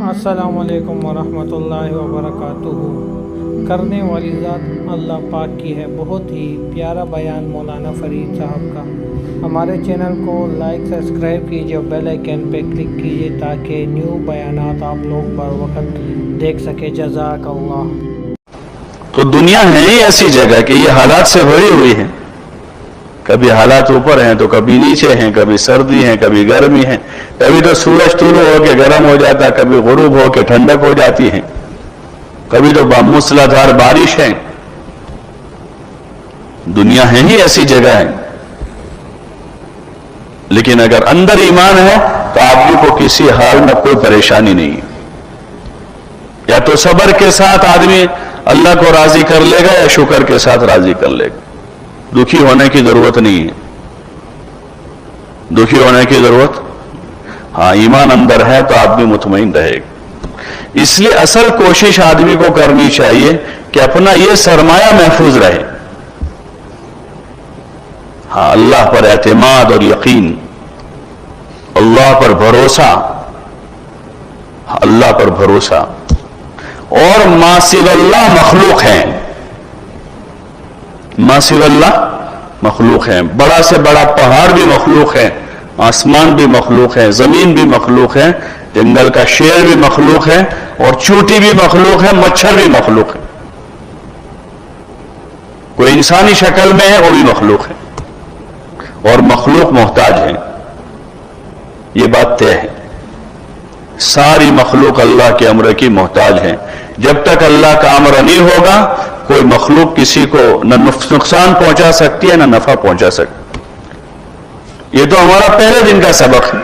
السلام علیکم ورحمۃ اللہ وبرکاتہ۔ کرنے والی ذات اللہ پاک کی ہے، بہت ہی پیارا بیان مولانا فرید صاحب کا۔ ہمارے چینل کو لائک، سبسکرائب کیجیے اور بیل آئیکن پہ کلک کیجیے تاکہ نیو بیانات آپ لوگ بر وقت دیکھ سکے۔ جزاک اللہ۔ تو دنیا ہے ہی ایسی جگہ کہ یہ حالات سے بھری ہوئی ہے کبھی حالات اوپر ہیں تو کبھی نیچے ہیں، کبھی سردی ہے کبھی گرمی ہے کبھی تو سورج طلوع ہو کے گرم ہو جاتا ہے کبھی غروب ہو کے ٹھنڈک ہو جاتی ہے۔ کبھی تو موسلادھار بارش ہے۔ دنیا ہے ہی ایسی جگہ ہے۔ لیکن اگر اندر ایمان ہے تو آدمی کو کسی حال میں کوئی پریشانی نہیں ہے۔ یا تو صبر کے ساتھ آدمی اللہ کو راضی کر لے گا یا شکر کے ساتھ راضی کر لے گا۔ دکھی ہونے کی ضرورت نہیں ہے۔ دکھی ہونے کی ضرورت؟ ہاں ایمان اندر ہے تو آدمی مطمئن رہے گا۔ اس لیے اصل کوشش آدمی کو کرنی چاہیے کہ اپنا یہ سرمایہ محفوظ رہے۔ ہاں اللہ پر اعتماد اور یقین، اللہ پر بھروسہ۔ ہاں، اللہ پر بھروسہ۔ اور ماسل اللہ مخلوق ہیں۔ ماسل اللہ مخلوق ہیں۔ بڑا سے بڑا پہاڑ بھی مخلوق ہے آسمان بھی مخلوق ہے زمین بھی مخلوق ہے جنگل کا شیر بھی مخلوق ہے اور چوٹی بھی مخلوق ہے، مچھر بھی مخلوق ہے۔ کوئی انسانی شکل میں ہے، وہ بھی مخلوق ہے۔ اور مخلوق محتاج ہے یہ بات طے ہے۔ ساری مخلوق اللہ کے امر کی محتاج ہے جب تک اللہ کا امر نہیں ہوگا، کوئی مخلوق کسی کو نہ نقصان پہنچا سکتی ہے، نہ نفع پہنچا سکتی۔ یہ تو ہمارا پہلے دن کا سبق ہے۔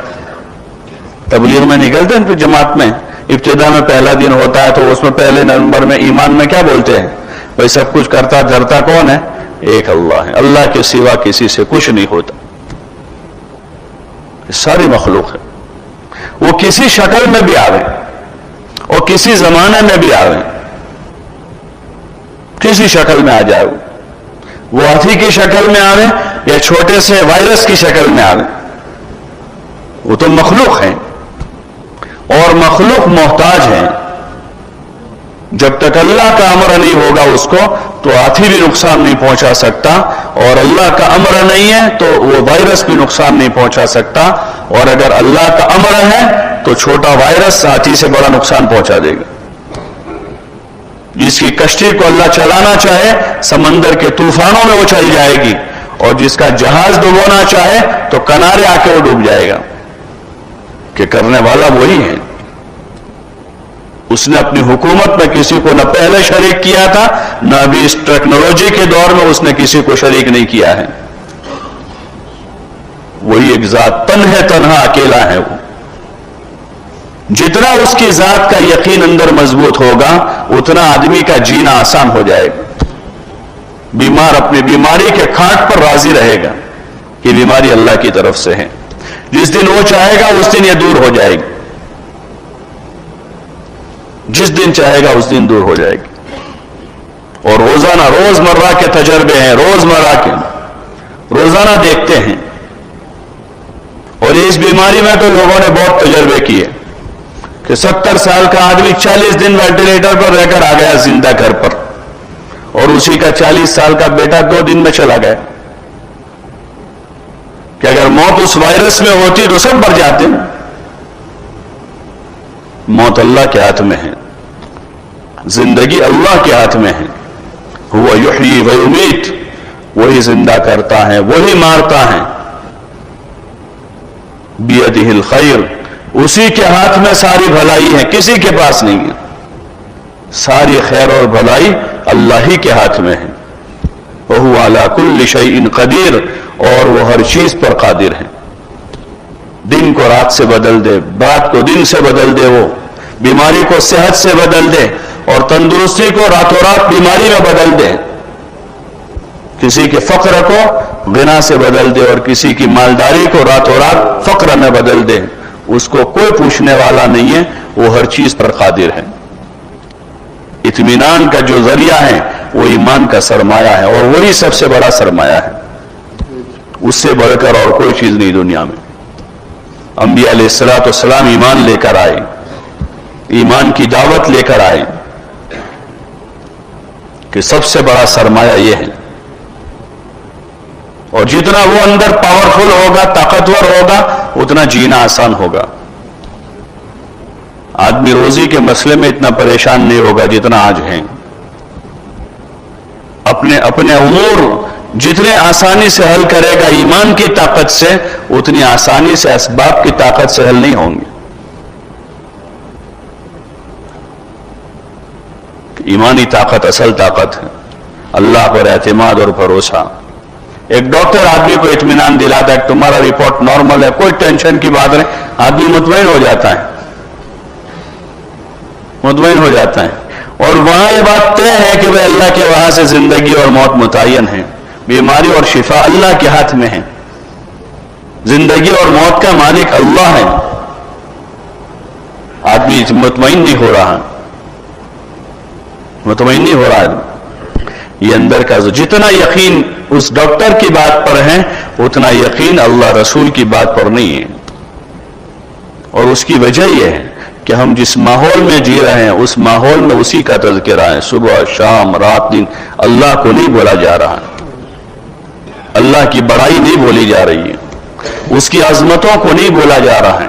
تبلیغ میں نکلتے ہیں پھر جماعت میں۔ ابتدا میں پہلا دن ہوتا ہے تو اس میں پہلے نمبر میں ایمان میں کیا بولتے ہیں؟ بھائی سب کچھ کرتا دھرتا کون ہے؟ ایک اللہ ہے۔ اللہ کے سوا کسی سے کچھ نہیں ہوتا۔ ساری مخلوق ہے۔ وہ کسی شکل میں بھی آوے، اور کسی زمانے میں بھی آوے۔ کسی شکل میں آ جائے وہ وہ ہاتھی کی شکل میں آوے یا چھوٹے سے وائرس کی شکل میں آوے؟ وہ تو مخلوق ہیں اور مخلوق محتاج ہیں۔ جب تک اللہ کا امر نہیں ہوگا اس کو، تو ہاتھی بھی نقصان نہیں پہنچا سکتا۔ اور اللہ کا امر نہیں ہے، تو وہ وائرس بھی نقصان نہیں پہنچا سکتا۔ اور اگر اللہ کا امر ہے، تو چھوٹا وائرس ہاتھی سے بڑا نقصان پہنچا دے گا۔ جس کی کشتی کو اللہ چلانا چاہے، سمندر کے طوفانوں میں وہ چل جائے گی۔ اور جس کا جہاز ڈبونا چاہے، تو کنارے آ کے وہ ڈوب جائے گا۔ کہ کرنے والا وہی ہے۔ اس نے اپنی حکومت میں کسی کو نہ پہلے شریک کیا تھا، نہ ابھی اس ٹیکنالوجی کے دور میں اس نے کسی کو شریک نہیں کیا ہے۔ وہی ایک ذات تن ہے تنہا اکیلا ہے وہ۔ جتنا اس کی ذات کا یقین اندر مضبوط ہوگا، اتنا آدمی کا جینا آسان ہو جائے گا۔ بیمار اپنی بیماری کے کھاٹ پر راضی رہے گا کہ بیماری اللہ کی طرف سے ہے۔ جس دن وہ چاہے گا، اس دن یہ دور ہو جائے گی۔ جس دن چاہے گا اس دن دور ہو جائے گی۔ اور روزانہ روز مرہ کے تجربے ہیں روز مرہ کے۔ روزانہ دیکھتے ہیں۔ اور اس بیماری میں تو لوگوں نے بہت تجربے کیے کہ ستر سال کا آدمی چالیس دن وینٹیلیٹر پر رہ کر آ گیا زندہ گھر پر۔ اور اسی کا چالیس سال کا بیٹا دو دن میں چلا گیا۔ کہ اگر موت اس وائرس میں ہوتی تو سب مر جاتے۔ موت اللہ کے ہاتھ میں ہے۔ زندگی اللہ کے ہاتھ میں ہے۔ وہ یحیی و امید وہی زندہ کرتا ہے، وہی مارتا ہے۔ بیدہ الخیر۔ اسی کے ہاتھ میں ساری بھلائی ہے، کسی کے پاس نہیں ہے۔ ساری خیر اور بھلائی اللہ ہی کے ہاتھ میں ہے۔ وہ اعلیٰ کل شعین قدیر۔ اور وہ ہر چیز پر قادر ہے۔ دن کو رات سے بدل دے رات کو دن سے بدل دے وہ۔ بیماری کو صحت سے بدل دے۔ اور تندرستی کو راتوں رات بیماری میں بدل دے۔ کسی کے فقر کو غنا سے بدل دے اور کسی کی مالداری کو راتوں رات فقر میں بدل دے۔ اس کو کوئی پوچھنے والا نہیں ہے، وہ ہر چیز پر قادر ہے۔ اطمینان کا جو ذریعہ ہے، وہ ایمان کا سرمایہ ہے اور وہی سب سے بڑا سرمایہ ہے۔ اس سے بڑھ کر اور کوئی چیز نہیں دنیا میں۔ انبیاء علیہ السلاۃ والسلام ایمان لے کر آئے۔ ایمان کی دعوت لے کر آئے۔ کہ سب سے بڑا سرمایہ یہ ہے۔ اور جتنا وہ اندر پاورفل ہوگا، طاقتور ہوگا، اتنا جینا آسان ہوگا۔ آدمی روزی کے مسئلے میں اتنا پریشان نہیں ہوگا جتنا آج ہے اپنے اپنے امور جتنے آسانی سے حل کرے گا ایمان کی طاقت سے، اتنی آسانی سے اسباب کی طاقت سے حل نہیں ہوں گے۔ ایمانی طاقت، اصل طاقت ہے۔ اللہ پر اعتماد اور بھروسہ۔ ایک ڈاکٹر آدمی کو اطمینان دلاتا ہے کہ تمہارا رپورٹ نارمل ہے، کوئی ٹینشن کی بات نہیں۔ آدمی مطمئن ہو جاتا ہے۔ مطمئن ہو جاتا ہے۔ اور وہاں یہ بات طے ہے کہ وہ اللہ کے وہاں سے زندگی اور موت متعین ہے بیماری اور شفا اللہ کے ہاتھ میں ہے۔ زندگی اور موت کا مالک اللہ ہے۔ آدمی مطمئن نہیں ہو رہا۔ مطمئن نہیں ہو رہا ہے۔ یہ اندر کا جتنا یقین اس ڈاکٹر کی بات پر ہے، اتنا یقین اللہ رسول کی بات پر نہیں ہے۔ اور اس کی وجہ یہ ہے کہ ہم جس ماحول میں جی رہے ہیں، اس ماحول میں اسی کا تذکرہ ہے۔ صبح، شام، رات، دن اللہ کو نہیں بولا جا رہا۔ اللہ کی بڑائی نہیں بولی جا رہی ہے۔ اس کی عظمتوں کو نہیں بولا جا رہا ہے۔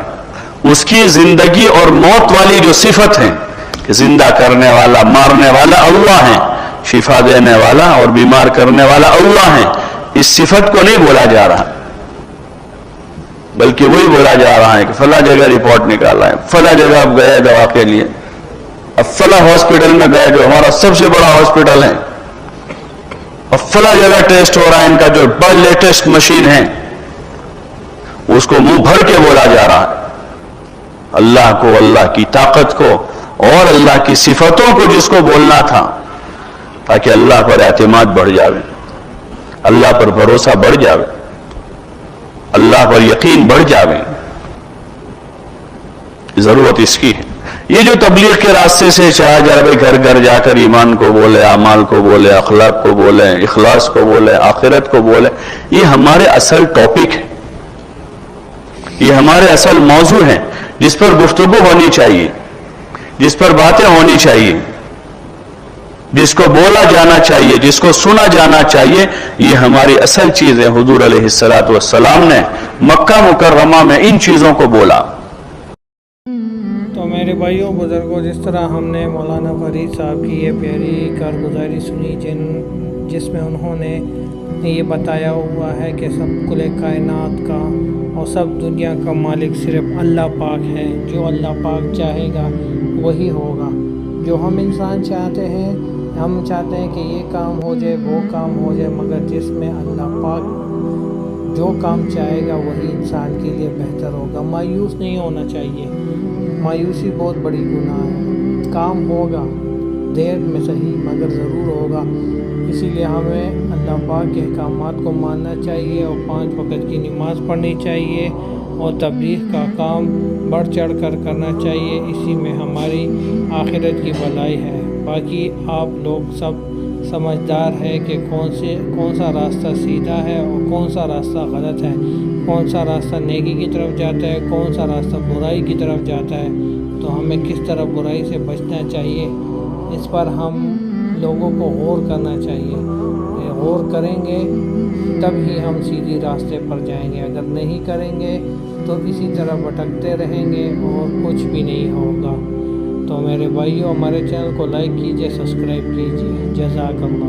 اس کی زندگی اور موت والی جو صفت ہے کہ زندہ کرنے والا، مارنے والا اللہ ہے شفا دینے والا اور بیمار کرنے والا اللہ ہے اس صفت کو نہیں بولا جا رہا۔ بلکہ وہی بولا جا رہا ہے کہ فلاں جگہ رپورٹ نکالا ہے۔ فلاں جگہ آپ گئے دوا کے لیے۔ اب فلاں ہاسپٹل میں گئے جو ہمارا سب سے بڑا ہاسپٹل ہے۔ اب فلاں جگہ ٹیسٹ ہو رہا ہے، ان کا جو بڑا لیٹسٹ مشین ہے اس کو منہ بھر کے بولا جا رہا ہے۔ اللہ کو، اللہ کی طاقت کو اور اللہ کی صفتوں کو جس کو بولنا تھا، تاکہ اللہ پر اعتماد بڑھ جاوے، اللہ پر بھروسہ بڑھ جاوے، اللہ پر یقین بڑھ جاوے۔ ضرورت اس کی ہے۔ یہ جو تبلیغ کے راستے سے چاہا جا رہا گھر گھر جا کر ایمان کو بولے، اعمال کو بولے، اخلاق کو بولے، اخلاص کو بولے، آخرت کو بولے، یہ ہمارے اصل ٹاپک ہے۔ یہ ہمارے اصل موضوع ہیں جس پر گفتگو ہونی چاہیے۔ جس پر باتیں ہونی چاہیے، جس کو بولا جانا چاہیے، جس کو سنا جانا چاہیے، یہ ہماری اصل چیز ہے۔ حضور علیہ السلاۃ والسلام نے مکہ مکرمہ میں ان چیزوں کو بولا۔ تو میرے بھائیوں، بزرگوں، جس طرح ہم نے مولانا فرید صاحب کی یہ پیاری کارگزاری سنی، جن جس میں انہوں نے یہ بتایا ہوا ہے کہ سب کل کائنات کا اور سب دنیا کا مالک صرف اللہ پاک ہے۔ جو اللہ پاک چاہے گا وہی ہوگا۔ جو ہم انسان چاہتے ہیں، ہم چاہتے ہیں کہ یہ کام ہو جائے، وہ کام ہو جائے، مگر جس میں اللہ پاک جو کام چاہے گا، وہی انسان کے لیے بہتر ہوگا۔ مایوس نہیں ہونا چاہیے۔ مایوسی بہت بڑی گناہ ہے۔ کام ہوگا، دیر میں صحیح، مگر ضرور ہوگا۔ اسی لیے ہمیں اللہ پاک کے احکامات کو ماننا چاہیے اور پانچ وقت کی نماز پڑھنی چاہیے۔ اور تبلیغ کا کام بڑھ چڑھ کر کرنا چاہیے۔ اسی میں ہماری آخرت کی بھلائی ہے۔ باقی آپ لوگ سب سمجھدار ہے کہ کون سے، کون سا راستہ سیدھا ہے اور کون سا راستہ غلط ہے۔ کون سا راستہ نیکی کی طرف جاتا ہے، کون سا راستہ برائی کی طرف جاتا ہے۔ تو ہمیں کس طرح برائی سے بچنا چاہیے؟ اس پر ہم لوگوں کو غور کرنا چاہیے۔ غور کریں گے تب ہی ہم سیدھی راستے پر جائیں گے۔ اگر نہیں کریں گے تو اسی طرح بھٹکتے رہیں گے اور کچھ بھی نہیں ہوگا۔ تو میرے بھائیوں ہمارے چینل کو لائک کیجیے سبسکرائب کیجیے جزاک اللہ۔